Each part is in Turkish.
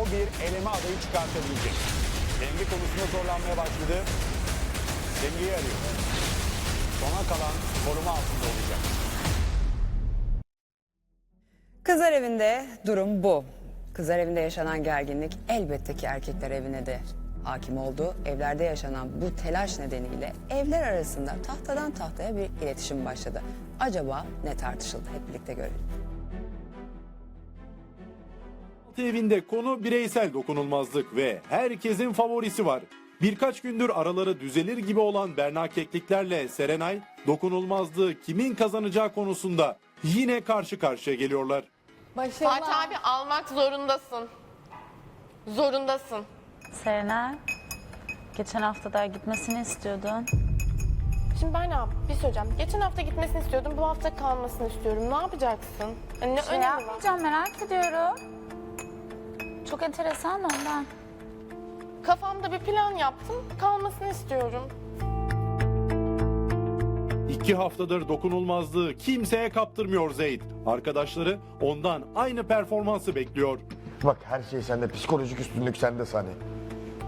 o bir eleme adayı çıkartabilecek. Denge konusunda zorlanmaya başladı. Dengeyi arıyor. Sona kalan koruma altında olacak. Kızlar evinde durum bu. Kızlar evinde yaşanan gerginlik elbette ki erkekler evine de hakim oldu. Evlerde yaşanan bu telaş nedeniyle evler arasında tahtadan tahtaya bir iletişim başladı. Acaba ne tartışıldı? Hep birlikte görelim. Altı evinde konu bireysel dokunulmazlık ve herkesin favorisi var. Birkaç gündür araları düzelir gibi olan Berna Kekliklerle Serenay dokunulmazlığı kimin kazanacağı konusunda yine karşı karşıya geliyorlar. Fatih abi almak zorundasın. Zorundasın. Serena, geçen hafta daha gitmesini istiyordun. Şimdi ben ne yap- Bir söyleyeceğim. Geçen hafta gitmesini istiyordum. Bu hafta kalmasını istiyorum. Ne yapacaksın? Yani ne Şey önemi var? yapmayacağım merak ediyorum. Çok enteresan ondan. Kafamda bir plan yaptım. Kalmasını istiyorum. İki haftadır dokunulmazlığı kimseye kaptırmıyor Zeyd. Arkadaşları ondan aynı performansı bekliyor. Bak her şey sende. Psikolojik üstünlük sende Sani.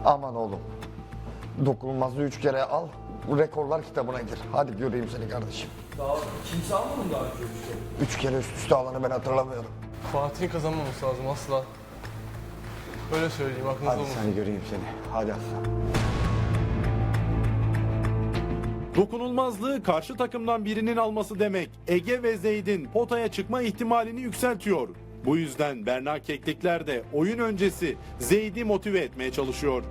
Aman oğlum. Dokunulmazlığı üç kere al. Bu rekorlar kitabına gir. Hadi göreyim seni kardeşim. Daha kimse almadı mı daha önce üç kere? Üç kere üst üste alanı ben hatırlamıyorum. Fatih'in kazanmaması lazım asla. Öyle söyleyeyim aklınızda Hadi olmasın. seni göreyim seni. Hadi aslan. Dokunulmazlığı karşı takımdan birinin alması demek Ege ve Zeyd'in potaya çıkma ihtimalini yükseltiyor. Bu yüzden Berna Keklikler de oyun öncesi Zeyd'i motive etmeye çalışıyor.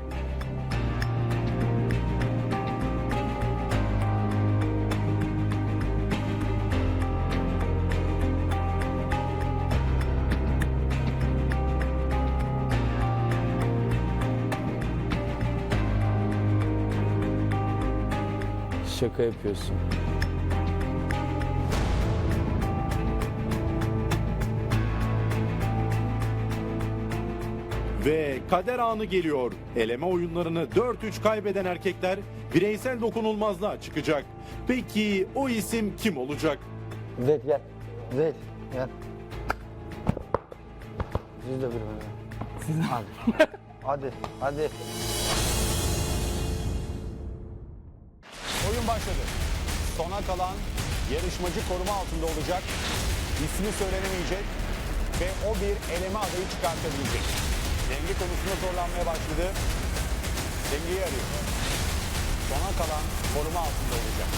Şaka yapıyorsun. Ve kader anı geliyor. Eleme oyunlarını 4-3 kaybeden erkekler bireysel dokunulmazlığa çıkacak. Peki o isim kim olacak? Zeyd gel. Zeyd gel. Siz de bir. Siz Hadi. hadi. Hadi. Başladı. Sona kalan yarışmacı koruma altında olacak. İsmi söylenemeyecek ve o bir eleme adayı çıkartabilecek. Denge konusunda zorlanmaya başladı. Dengeyi arıyor. Sona kalan koruma altında olacak.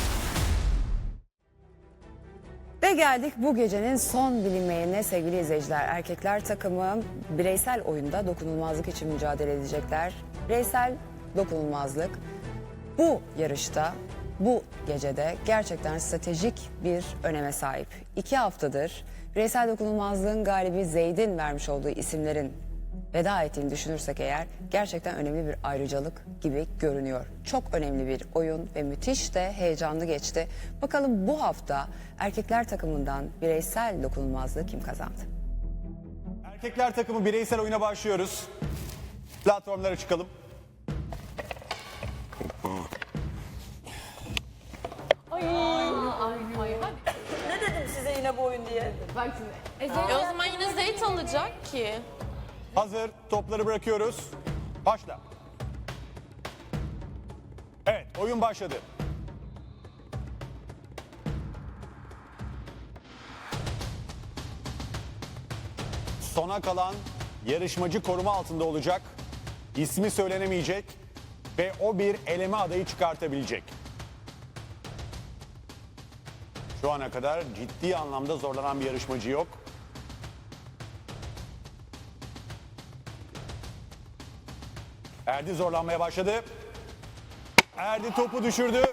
Ve geldik bu gecenin son bilinmeyene sevgili izleyiciler. Erkekler takımı bireysel oyunda dokunulmazlık için mücadele edecekler. Bireysel dokunulmazlık bu yarışta bu gecede gerçekten stratejik bir öneme sahip. İki haftadır bireysel dokunulmazlığın galibi Zeyd'in vermiş olduğu isimlerin veda ettiğini düşünürsek eğer gerçekten önemli bir ayrıcalık gibi görünüyor. Çok önemli bir oyun ve müthiş de heyecanlı geçti. Bakalım bu hafta erkekler takımından bireysel dokunulmazlığı kim kazandı? Erkekler takımı bireysel oyuna başlıyoruz. Platformlara çıkalım. E o zaman yine zeyt alacak ki. Hazır. Topları bırakıyoruz. Başla. Evet, oyun başladı. Sona kalan yarışmacı koruma altında olacak. İsmi söylenemeyecek ve o bir eleme adayı çıkartabilecek. Şu ana kadar ciddi anlamda zorlanan bir yarışmacı yok. Erdi zorlanmaya başladı. Erdi topu düşürdü.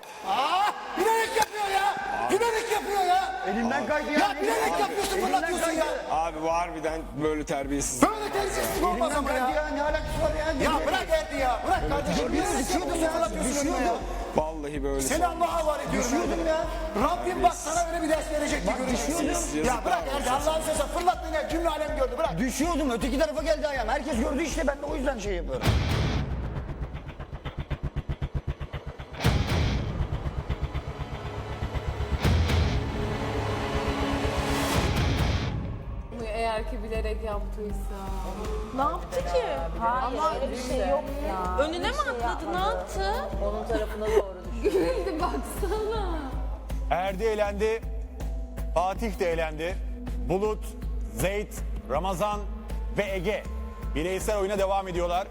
Bilerek yapıyor ya. Bilerek yapıyor ya. Elimden kaydı Ya bilerek yapıyorsun fırlatıyorsun ya. Abi bu harbiden böyle terbiyesiz. Böyle terbiyesizlik olmaz ama ya. ya. Ne alakası var ya? Ya bırak Erdi ya. Bırak kardeşim. Bilerek yapıyorsun fırlatıyorsun önüme ya. Vallahi böyle. Seni Allah'a havale ediyorum. Düşüyordum ya. Rabbim bak sana öyle bir ders verecek ki göreceksin. Ya bırak Erdi Allah'ın sözü fırlattın ya cümle alem gördü bırak. Düşüyordum öteki tarafa geldi ayağım. Herkes gördü işte ben de o yüzden şey yapıyorum. Bilerek yaptıysa? Ne yaptı ki? Ama öyle bir şey yok ya. Önüne mi atladı? Ne yaptı? Onun tarafına doğru düştü. Güldü baksana. Erdi elendi. Fatih de elendi. Bulut, Zeyt, Ramazan ve Ege bireysel oyuna devam ediyorlar.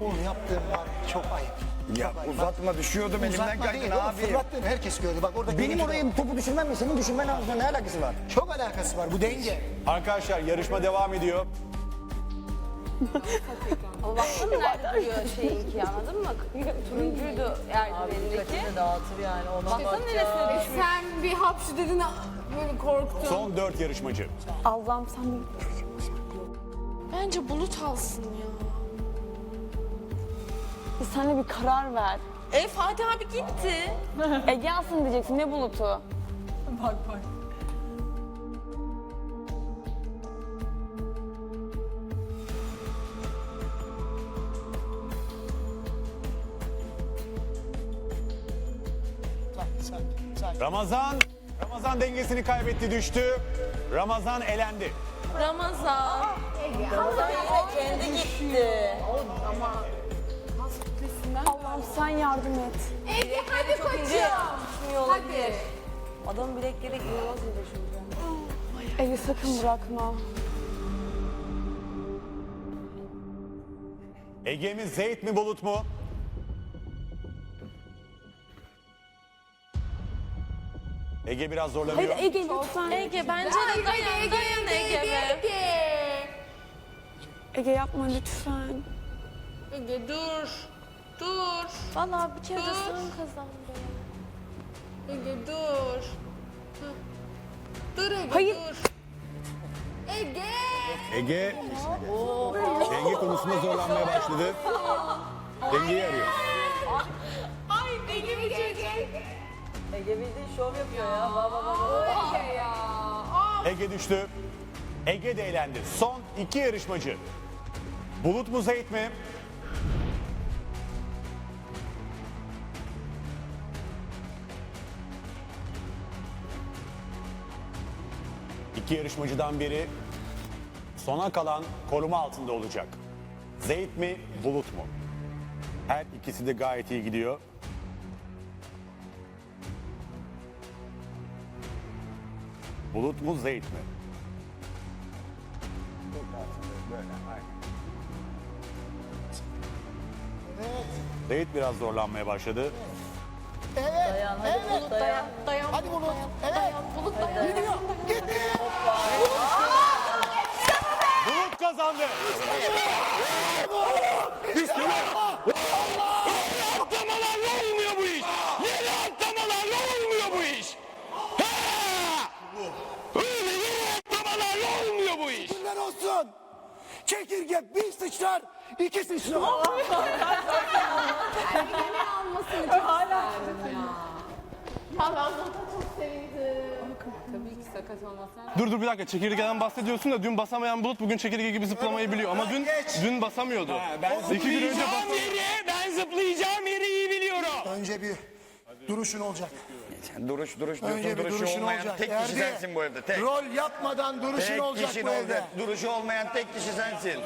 Oğlum yaptığın var çok ayıp. Ya uzatma düşüyordum elimden Uzatma kaydın değil oğlum abi. fırlattın herkes gördü. Bak orada Benim görüntü orayı topu düşürmemle senin düşürmen arasında ne alakası var? Çok alakası var bu denge. Arkadaşlar yarışma devam ediyor. Baksana nerede duruyor şeyinki anladın mı? Turuncuydu eldivenindeki. dağıtır yani ona Baksana neresine düşmüş. Sen bir hapşu dedin böyle korktun. Son dört yarışmacı. Allah'ım sen bir... Bence bulut alsın ya. Sen de bir karar ver. E Fatih abi gitti. Ege alsın diyeceksin ne bulutu? Sakin. sakin. Ramazan, Ramazan dengesini kaybetti düştü. Ramazan elendi. Ramazan. kendi gitti. Allah'ım sen yardım et. Ege hadi koçum. Hadi. Adamın bilekleri inanılmaz ince çünkü. Ege sakın bırakma. Ege mi, Zeyt mi, Bulut mu? Ege biraz zorlanıyor. Hayır Ege lütfen. Ege bence de dayan dayan Ege be. Ege yapma lütfen. Ege dur. Dur. Valla bir kere de Dur. sen kazandın. Ege dur. Hı. Dur Ege Hayır. dur. Ege. Ege denge konusunda zorlanmaya başladı. Dengeyi arıyor. Ay Ege Ege Ege. Ege bildiğin şov yapıyor ya. Baba baba. Ege ya. Ege düştü. Ege de elendi. Son iki yarışmacı. Bulut mu Zeyt mi? İki yarışmacıdan biri sona kalan koruma altında olacak. Zeyt mi, Bulut mu? Her ikisi de gayet iyi gidiyor. Bulut mu, Zeyt mi? Zeyt biraz zorlanmaya başladı. Evet. Dayan hadi evet. Bulut dayan. Dayan. Hadi Bulut. Evet. Dayan. Bulut dayan. Gidiyor. Gitti. Bulut kazandı. Atlamalarla olmuyor bu iş. Yeni atlamalarla olmuyor bu iş. Ha! Öyle yeni atlamalarla olmuyor bu iş. Günler olsun. Çekirge bir sıçrar, iki sıçrar. Ya ben Bulut'a çok sevindim. Dur dur bir dakika çekirgeden bahsediyorsun da dün basamayan Bulut bugün çekirge gibi zıplamayı biliyor ama dün dün basamıyordu. İki gün önce Zıplayacağım bas. yeri, ben zıplayacağım yeri iyi biliyorum. Önce bir duruşun olacak. Duruş duruş Önce diyorsun bir duruşu duruşun olmayan olacak. tek kişi Erdi, sensin bu evde tek. Rol yapmadan duruşun Tek olacak kişi bu evde. Duruşu olmayan tek kişi sensin.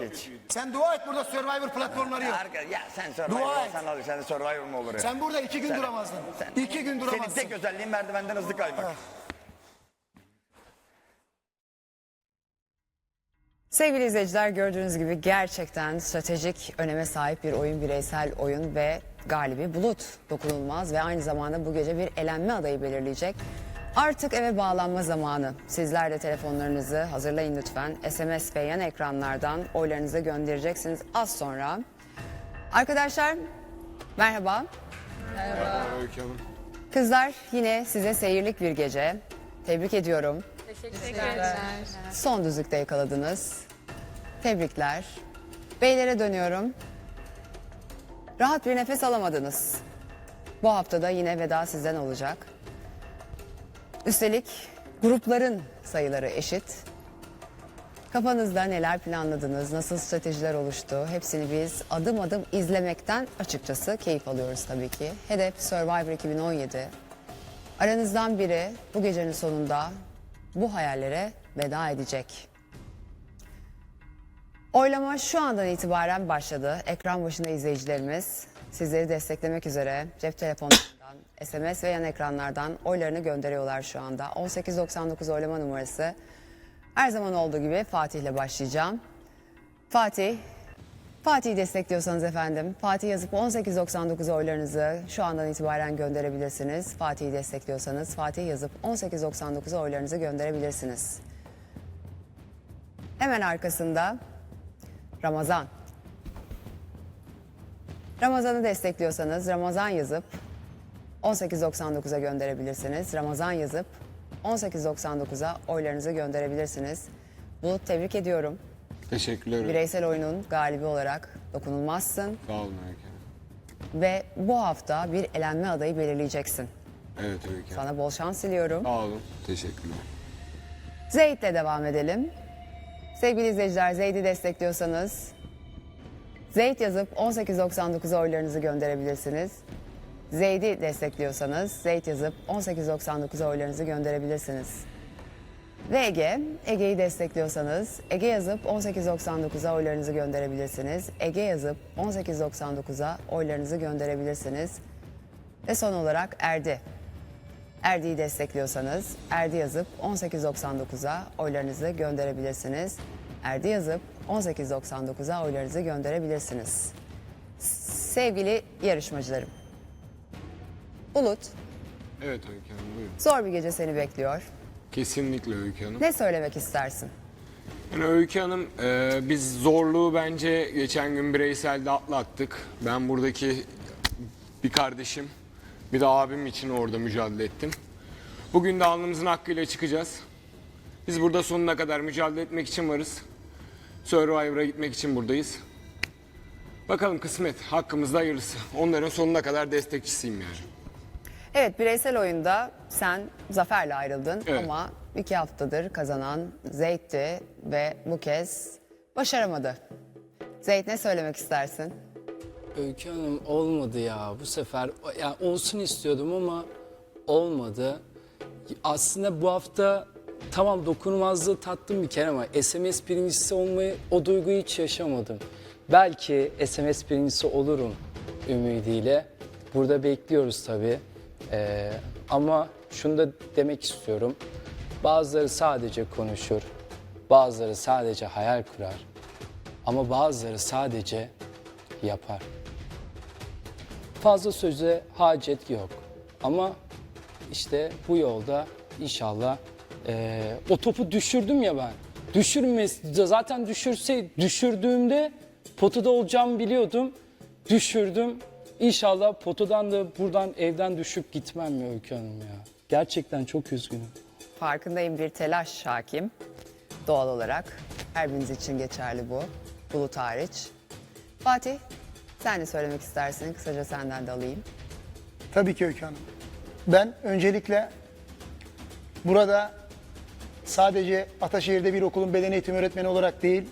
Geç. Sen dua et burada Survivor platformları yok. Arka, ya sen Dua Survivor et. sen al sen de Survivor mu olur ya? Sen burada iki gün Sen- duramazdın. sen- İki gün Senin tek özelliğin merdivenden hızlı kaymak. Sevgili izleyiciler gördüğünüz gibi gerçekten stratejik öneme sahip bir oyun, bireysel oyun ve galibi Bulut dokunulmaz ve aynı zamanda bu gece bir elenme adayı belirleyecek. Artık eve bağlanma zamanı. Sizler de telefonlarınızı hazırlayın lütfen. SMS ve yan ekranlardan oylarınızı göndereceksiniz az sonra. Arkadaşlar merhaba. Kızlar yine size seyirlik bir gece. Tebrik ediyorum. Son düzlükte yakaladınız. Tebrikler. Beylere dönüyorum. Rahat bir nefes alamadınız. Bu haftada yine veda sizden olacak. Üstelik grupların sayıları eşit. Kafanızda neler planladınız, nasıl stratejiler oluştu hepsini biz adım adım izlemekten açıkçası keyif alıyoruz tabii ki. Hedef Survivor 2017. Aranızdan biri bu gecenin sonunda bu hayallere veda edecek. Oylama şu andan itibaren başladı. Ekran başında izleyicilerimiz sizleri desteklemek üzere cep telefonlarından, SMS ve yan ekranlardan oylarını gönderiyorlar şu anda. 1899 oylama numarası. Her zaman olduğu gibi Fatih ile başlayacağım. Fatih, Fatih'i destekliyorsanız efendim Fatih yazıp 1899 oylarınızı şu andan itibaren gönderebilirsiniz. Fatih'i destekliyorsanız Fatih yazıp 1899 oylarınızı gönderebilirsiniz. Hemen arkasında Ramazan. Ramazan'ı destekliyorsanız Ramazan yazıp 1899'a gönderebilirsiniz. Ramazan yazıp 1899'a oylarınızı gönderebilirsiniz. Bulut tebrik ediyorum. Teşekkürler. Bireysel oyunun galibi olarak dokunulmazsın Sağ olun Öykü ve bu hafta bir elenme adayı belirleyeceksin. Evet Öykü. Sana bol şans diliyorum. Sağ olun. Teşekkürler. Zeyd'le devam edelim. Sevgili izleyiciler Zeyd'i destekliyorsanız Zeyd yazıp 1899 oylarınızı gönderebilirsiniz. Zeyd'i destekliyorsanız Zeyd yazıp 1899 oylarınızı gönderebilirsiniz. Ve Ege, Ege'yi destekliyorsanız Ege yazıp 1899'a oylarınızı gönderebilirsiniz. Ege yazıp 1899'a oylarınızı gönderebilirsiniz. Ve son olarak Erdi. Erdi'yi destekliyorsanız Erdi yazıp 1899'a oylarınızı gönderebilirsiniz. Erdi yazıp 1899'a oylarınızı gönderebilirsiniz. Sevgili yarışmacılarım. Bulut, Evet Öykü Hanım buyurun. zor bir gece seni bekliyor. Kesinlikle Öykü Hanım. Ne söylemek istersin? Yani Öykü Hanım e, biz zorluğu bence geçen gün bireyselde atlattık. Ben buradaki bir kardeşim bir de abim için orada mücadele ettim. Bugün de alnımızın hakkıyla çıkacağız. Biz burada sonuna kadar mücadele etmek için varız. Survivor'a gitmek için buradayız. Bakalım kısmet, hakkımızda hayırlısı. Onların sonuna kadar destekçisiyim yani. Evet bireysel oyunda sen zaferle ayrıldın Evet. ama iki haftadır kazanan Zeyd'ti ve bu kez başaramadı. Zeyd ne söylemek istersin? Öykü Hanım olmadı ya bu sefer. Yani olsun istiyordum ama olmadı. Aslında bu hafta tamam dokunulmazlığı tattım bir kere ama SMS birincisi olmayı o duyguyu hiç yaşamadım. Belki SMS birincisi olurum ümidiyle. Burada bekliyoruz tabii. Ee, ama şunu da demek istiyorum. Bazıları sadece konuşur. Bazıları sadece hayal kurar. Ama bazıları sadece yapar. Fazla söze hacet yok. Ama işte bu yolda inşallah eee, o topu düşürdüm ya ben. Düşürmez zaten düşürse düşürdüğümde potada olacağımı biliyordum. Düşürdüm. İnşallah potadan da buradan evden düşüp gitmem ya Öykü Hanım ya. Gerçekten çok üzgünüm. Farkındayım bir telaş hakim. Doğal olarak her biriniz için geçerli bu. Bulut hariç. Fatih sen ne söylemek istersin? Kısaca senden de alayım. Tabii ki Öykü Hanım. Ben öncelikle burada sadece Ataşehir'de bir okulun beden eğitimi öğretmeni olarak değil,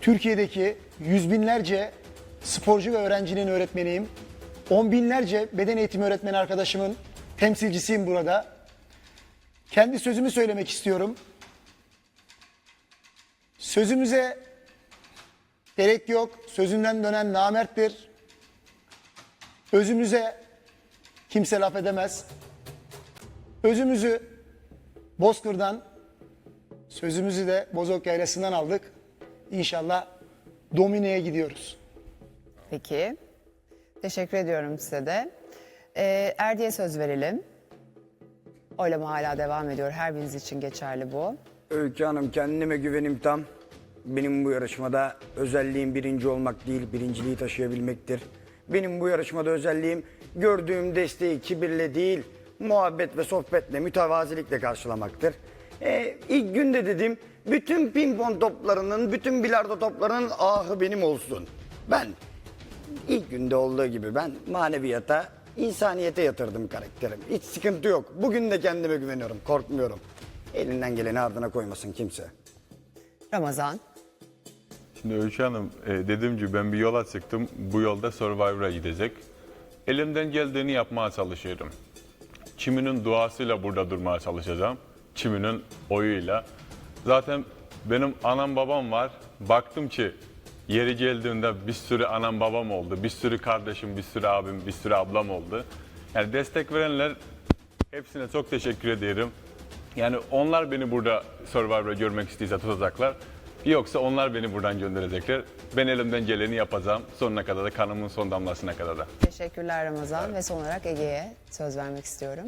Türkiye'deki yüz binlerce sporcu ve öğrencinin öğretmeniyim. On binlerce beden eğitimi öğretmeni arkadaşımın temsilcisiyim burada. Kendi sözümü söylemek istiyorum. Sözümüze gerek yok. Sözünden dönen namerttir. Özümüze kimse laf edemez. Özümüzü Bozkır'dan, sözümüzü de Bozok Yaylası'ndan aldık. İnşallah Domine'ye gidiyoruz. Peki. Teşekkür ediyorum size de. Ee, Erdi'ye söz verelim. Oylama hala devam ediyor. Her biriniz için geçerli bu. Öykü Hanım kendime güvenim tam. Benim bu yarışmada özelliğim birinci olmak değil, birinciliği taşıyabilmektir. Benim bu yarışmada özelliğim gördüğüm desteği kibirle değil, muhabbet ve sohbetle, mütevazilikle karşılamaktır. Ee, ilk günde dedim, bütün pimpon toplarının, bütün bilardo toplarının ahı benim olsun. Ben ilk günde olduğu gibi ben maneviyata, insaniyete yatırdım karakterim. Hiç sıkıntı yok. Bugün de kendime güveniyorum, korkmuyorum. Elinden geleni ardına koymasın kimse. Ramazan. Şimdi Öykü Hanım e, dediğim gibi ben bir yola çıktım. Bu yolda Survivor'a gidecek. Elimden geldiğini yapmaya çalışıyorum. Kiminin duasıyla burada durmaya çalışacağım. Kiminin oyuyla. Zaten benim anam babam var. baktım ki yeri geldiğinde bir sürü anam babam oldu, bir sürü kardeşim, bir sürü abim, bir sürü ablam oldu. Yani destek verenler hepsine çok teşekkür ediyorum. Yani onlar beni burada Survivor'da görmek isteyse tutacaklar. Yoksa onlar beni buradan gönderecekler. Ben elimden geleni yapacağım. Sonuna kadar da kanımın son damlasına kadar da. Teşekkürler Ramazan ve son olarak Ege'ye söz vermek istiyorum.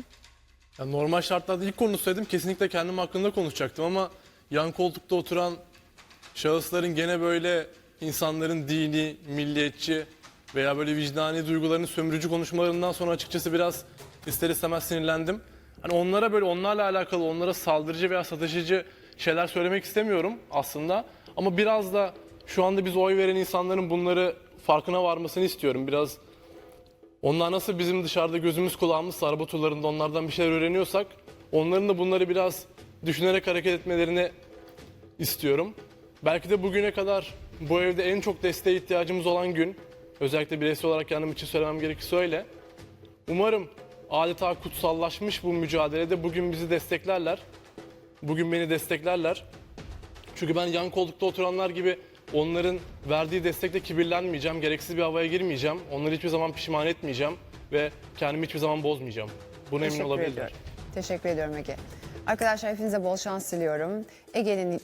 Ya normal şartlarda ilk konuşsaydım kesinlikle kendim hakkında konuşacaktım ama yan koltukta oturan şahısların gene böyle insanların dini, milliyetçi veya böyle vicdani duygularını sömürücü konuşmalarından sonra açıkçası biraz ister istemez sinirlendim. Hani onlara böyle onlarla alakalı onlara saldırıcı veya satıcıcı şeyler söylemek istemiyorum aslında. Ama biraz da şu anda biz oy veren insanların bunları farkına varmasını istiyorum. Biraz onlar nasıl bizim dışarıda gözümüz kulağımız araba turlarında onlardan bir şeyler öğreniyorsak onların da bunları biraz düşünerek hareket etmelerini istiyorum. Belki de bugüne kadar bu evde en çok desteğe ihtiyacımız olan gün, özellikle bireysel olarak kendim için söylemem gerekirse öyle. Umarım adeta kutsallaşmış bu mücadelede bugün bizi desteklerler. Bugün beni desteklerler. Çünkü ben yan koltukta oturanlar gibi onların verdiği destekle kibirlenmeyeceğim, gereksiz bir havaya girmeyeceğim. Onları hiçbir zaman pişman etmeyeceğim ve kendimi hiçbir zaman bozmayacağım. Buna emin Teşekkür olabilirler. ediyorum. Teşekkür ediyorum Ege. Arkadaşlar hepinize bol şans diliyorum. Ege'nin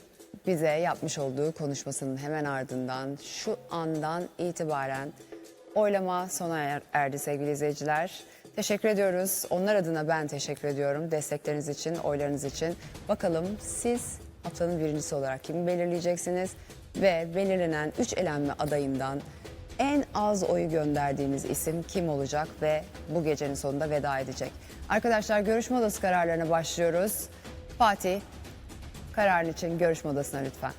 bize yapmış olduğu konuşmasının hemen ardından şu andan itibaren oylama sona er- erdi sevgili izleyiciler. Teşekkür ediyoruz. Onlar adına ben teşekkür ediyorum. Destekleriniz için, oylarınız için. Bakalım siz haftanın birincisi olarak kimi belirleyeceksiniz? Ve belirlenen 3 elenme adayından en az oyu gönderdiğimiz isim kim olacak ve bu gecenin sonunda veda edecek? Arkadaşlar görüşme odası kararlarına başlıyoruz. Fatih, kararın için görüşme odasına lütfen.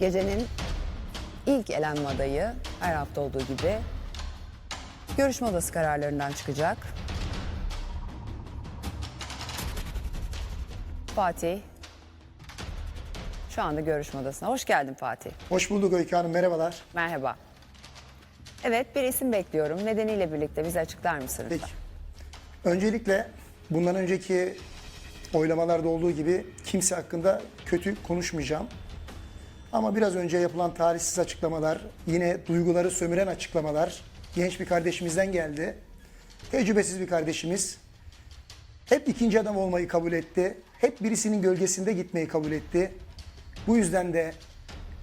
Gecenin ilk elenme adayı her hafta olduğu gibi görüşme odası kararlarından çıkacak. Fatih şu anda görüşme odasına. Hoş geldin Fatih. Hoş bulduk Öykü Hanım, merhabalar. Merhaba. Evet bir isim bekliyorum. Nedeniyle birlikte bize açıklar mısın lütfen? Peki. Öncelikle bundan önceki oylamalarda olduğu gibi kimse hakkında kötü konuşmayacağım. Ama biraz önce yapılan tarihsiz açıklamalar, yine duyguları sömüren açıklamalar genç bir kardeşimizden geldi. Tecrübesiz bir kardeşimiz. Hep ikinci adam olmayı kabul etti. Hep birisinin gölgesinde gitmeyi kabul etti. Bu yüzden de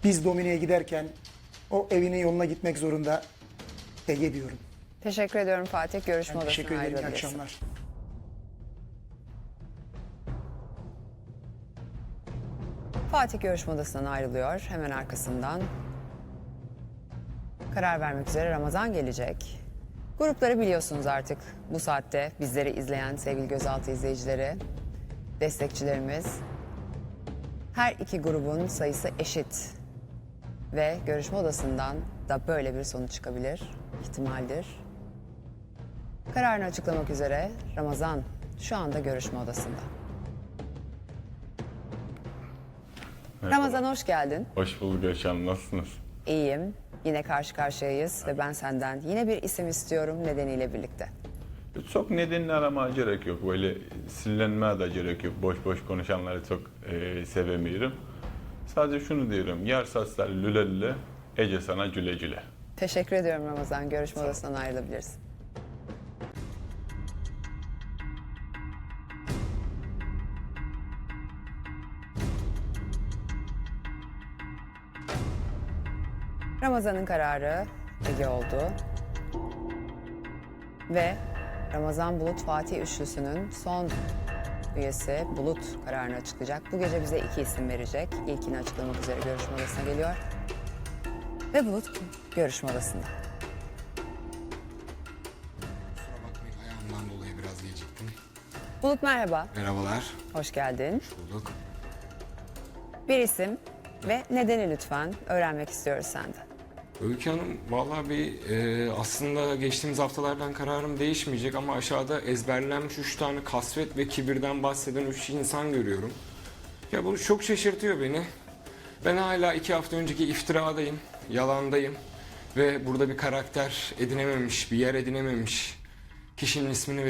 biz Domine'ye giderken o evinin yoluna gitmek zorunda Ege diyorum. Teşekkür ediyorum Fatih. Görüşme Ben odasına teşekkür ederim. İyi akşamlar. Fatih görüşme odasından ayrılıyor. Hemen arkasından karar vermek üzere Ramazan gelecek. Grupları biliyorsunuz artık bu saatte bizleri izleyen sevgili gözaltı izleyicileri, destekçilerimiz. Her iki grubun sayısı eşit ve görüşme odasından da böyle bir sonuç çıkabilir, ihtimaldir. Kararını açıklamak üzere Ramazan şu anda görüşme odasında. Ramazan hoş geldin. Hoş bulduk Hanım. Nasılsınız? İyiyim. Yine karşı karşıyayız ve ben senden yine bir isim istiyorum nedeniyle birlikte. Çok nedenini aramaya gerek yok. Böyle sinirlenmeye de gerek yok. Boş boş konuşanları çok e, sevemiyorum. Sadece şunu diyorum. Yer saçlar lüle lüle, Ece sana güle güle. Teşekkür ediyorum Ramazan. Görüşme odasından ayrılabilirsin. Ramazan'ın kararı Ege oldu. Ve Ramazan Bulut Fatih Üçlüsü'nün son üyesi Bulut kararını açıklayacak. Bu gece bize iki isim verecek. İlkini açıklamak üzere görüşme odasına geliyor. Ve Bulut görüşme odasında. Kusura bakmayın ayağımdan dolayı biraz geciktim. Bulut merhaba, Merhabalar. hoş geldin. Bulduk. Bir isim ve nedeni lütfen öğrenmek istiyoruz senden. Öykü Hanım vallahi bir e, aslında geçtiğimiz haftalardan kararım değişmeyecek ama aşağıda ezberlenmiş üç tane kasvet ve kibirden bahseden üç insan görüyorum. Ya bu çok şaşırtıyor beni. Ben hala iki hafta önceki iftiradayım. yalandayım ve burada bir karakter edinememiş, bir yer edinememiş kişinin ismini